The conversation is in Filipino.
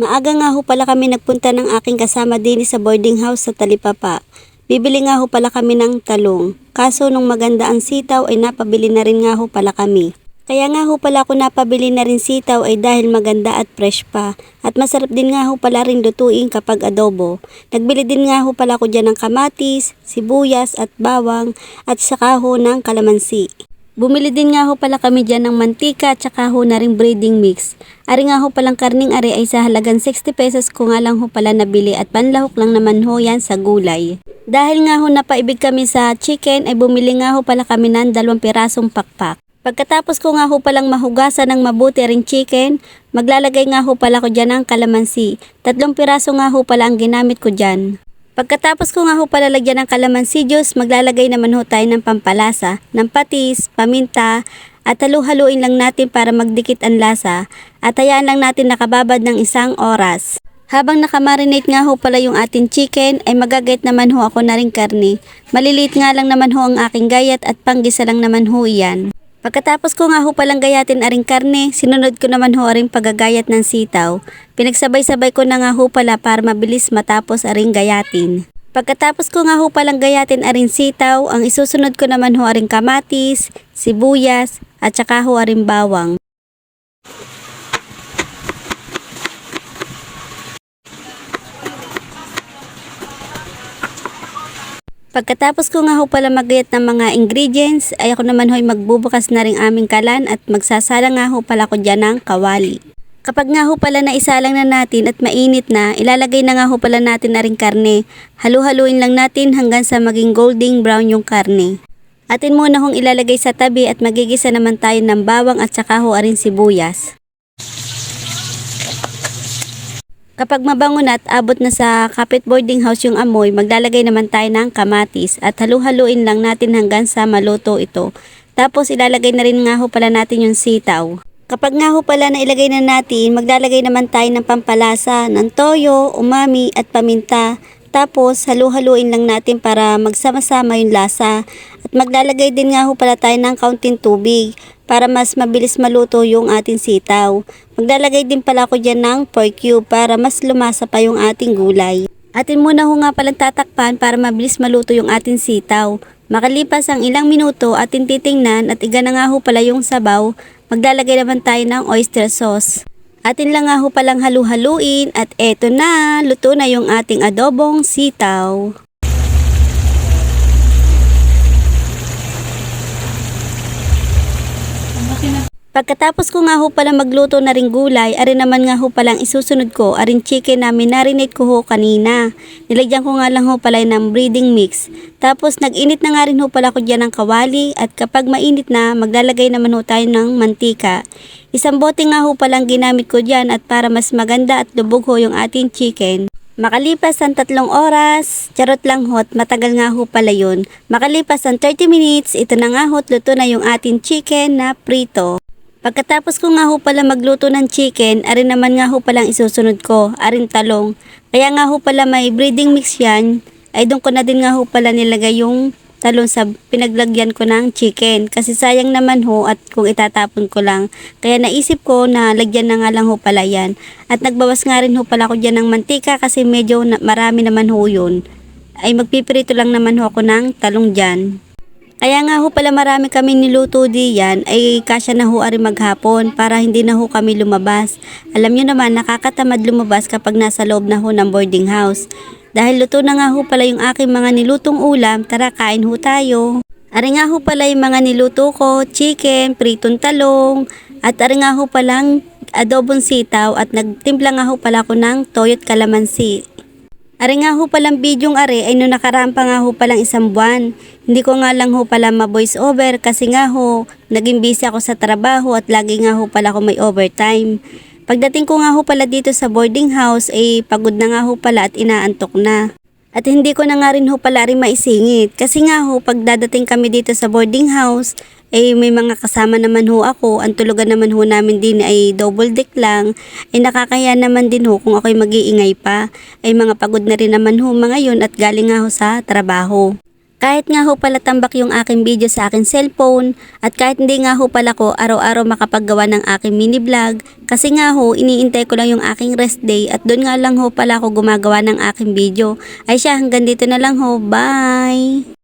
Maaga nga ho pala kami nagpunta ng aking kasama din sa boarding house sa Talipapa. Bibili nga ho pala kami ng talong. Kaso nung maganda ang sitaw ay napabili na rin nga ho pala kami. Kaya nga ho pala ako napabili na rin sitaw ay dahil maganda at fresh pa. At masarap din nga ho pala rin lutuin kapag adobo. Nagbili din nga ho pala ako dyan ng kamatis, sibuyas at bawang at saka ho ng kalamansi. Bumili din nga ho pala kami dyan ng mantika at saka ho na rin breading mix. Ari nga ho palang karning ari ay sa halagang 60 pesos ko nga lang ho pala nabili at panlahok lang naman ho yan sa gulay. Dahil nga ho napaibig kami sa chicken ay bumili nga ho pala kami ng dalawang pirasong pakpak. Pagkatapos ko nga ho palang mahugasan ng mabuti ring chicken, maglalagay nga ho pala ko dyan ng kalamansi. Tatlong piraso nga ho pala ang ginamit ko dyan. Pagkatapos ko nga ho pala lagyan ng kalamansi juice, maglalagay naman ho tayo ng pampalasa, ng patis, paminta, at halu-haluin lang natin para magdikit ang lasa at hayaan lang natin nakababad ng isang oras. Habang nakamarinate nga ho pala yung ating chicken, ay magagayat naman ho ako na rin karne. Maliliit nga lang naman ho ang aking gayat at panggisa lang naman ho iyan. Pagkatapos ko nga ho palang gayatin aring karne, sinunod ko naman ho aring paggagayat ng sitaw. Pinagsabay-sabay ko na nga ho pala para mabilis matapos aring gayatin. Pagkatapos ko nga ho palang gayatin aring sitaw, ang isusunod ko naman ho aring kamatis, sibuyas, at saka ho aring bawang. Pagkatapos ko nga ho pala magayat ng mga ingredients, ay ako naman ho'y magbubukas na rin aming kalan at magsasala nga ho pala ko dyan ng kawali. Kapag nga ho pala na isalang na natin at mainit na, ilalagay na nga ho pala natin na rin karne. Halu-haluin lang natin hanggang sa maging golden brown yung karne. Atin muna hong ilalagay sa tabi at magigisa naman tayo ng bawang at saka ho aring sibuyas. Kapag mabango na at abot na sa kapit boarding house yung amoy, maglalagay naman tayo ng kamatis at halu-haluin lang natin hanggang sa maluto ito. Tapos ilalagay na rin nga ho pala natin yung sitaw. Kapag nga ho pala na ilagay na natin, maglalagay naman tayo ng pampalasa ng toyo, umami at paminta. Tapos halu-haluin lang natin para magsama-sama yung lasa. Maglalagay din nga ho pala tayo ng kaunting tubig para mas mabilis maluto yung ating sitaw. Maglalagay din pala ako dyan ng pork cube para mas lumasa pa yung ating gulay. Atin muna ho nga palang tatakpan para mabilis maluto yung ating sitaw. Makalipas ang ilang minuto atin titingnan at iga na nga ho pala yung sabaw, maglalagay naman tayo ng oyster sauce. Atin lang nga ho palang halu-haluin at eto na, luto na yung ating adobong sitaw. Pagkatapos ko nga ho pala magluto na ring gulay, ari naman nga ho palang isusunod ko, aring chicken na minarinate ko ho kanina. Nilagyan ko nga lang ho pala ng breeding mix. Tapos nag-init na nga rin ho pala ko dyan ng kawali at kapag mainit na, maglalagay naman ho tayo ng mantika. Isang bote nga ho palang ginamit ko dyan at para mas maganda at lubog ho yung ating chicken. Makalipas ang tatlong oras, charot lang hot, matagal nga ho pala yun. Makalipas ang 30 minutes, ito na nga hot, luto na yung ating chicken na prito. Pagkatapos ko nga ho pala magluto ng chicken, arin naman nga ho palang isusunod ko, arin talong. Kaya nga ho pala may breeding mix yan, ay doon ko na din nga ho pala nilagay yung talong sa pinaglagyan ko ng chicken. Kasi sayang naman ho at kung itatapon ko lang. Kaya naisip ko na lagyan na nga lang ho pala yan. At nagbawas nga rin ho pala ko dyan ng mantika kasi medyo marami naman ho yun. Ay magpipirito lang naman ho ako ng talong dyan. Kaya nga ho pala marami kami niluto diyan ay kasya na ho ari maghapon para hindi na ho kami lumabas. Alam nyo naman nakakatamad lumabas kapag nasa loob na ho ng boarding house. Dahil luto na nga ho pala yung aking mga nilutong ulam, tara kain ho tayo. Ari nga ho pala yung mga niluto ko, chicken, pritong talong, at ari nga ho palang adobong sitaw at nagtimpla nga ho pala ko ng toyot kalamansi. Ari nga ho palang bidyong ari ay nung nakaraan pa nga ho palang isang buwan. Hindi ko nga lang ho pala ma-voice over kasi nga ho, naging busy ako sa trabaho at lagi nga ho pala ako may overtime. Pagdating ko nga ho pala dito sa boarding house ay pagod na nga ho pala at inaantok na. At hindi ko na nga rin ho pala rin maisingit kasi nga ho pagdadating kami dito sa boarding house ay may mga kasama naman ho ako, ang tulugan naman ho namin din ay double deck lang, ay nakakaya naman din ho kung ako'y mag-iingay pa, ay mga pagod na rin naman ho mga yun at galing nga ho sa trabaho. Kahit nga ho pala tambak yung aking video sa aking cellphone at kahit hindi nga ho pala ko araw-araw makapaggawa ng aking mini vlog kasi nga ho iniintay ko lang yung aking rest day at doon nga lang ho pala ako gumagawa ng aking video. Ay siya hanggang dito na lang ho. Bye!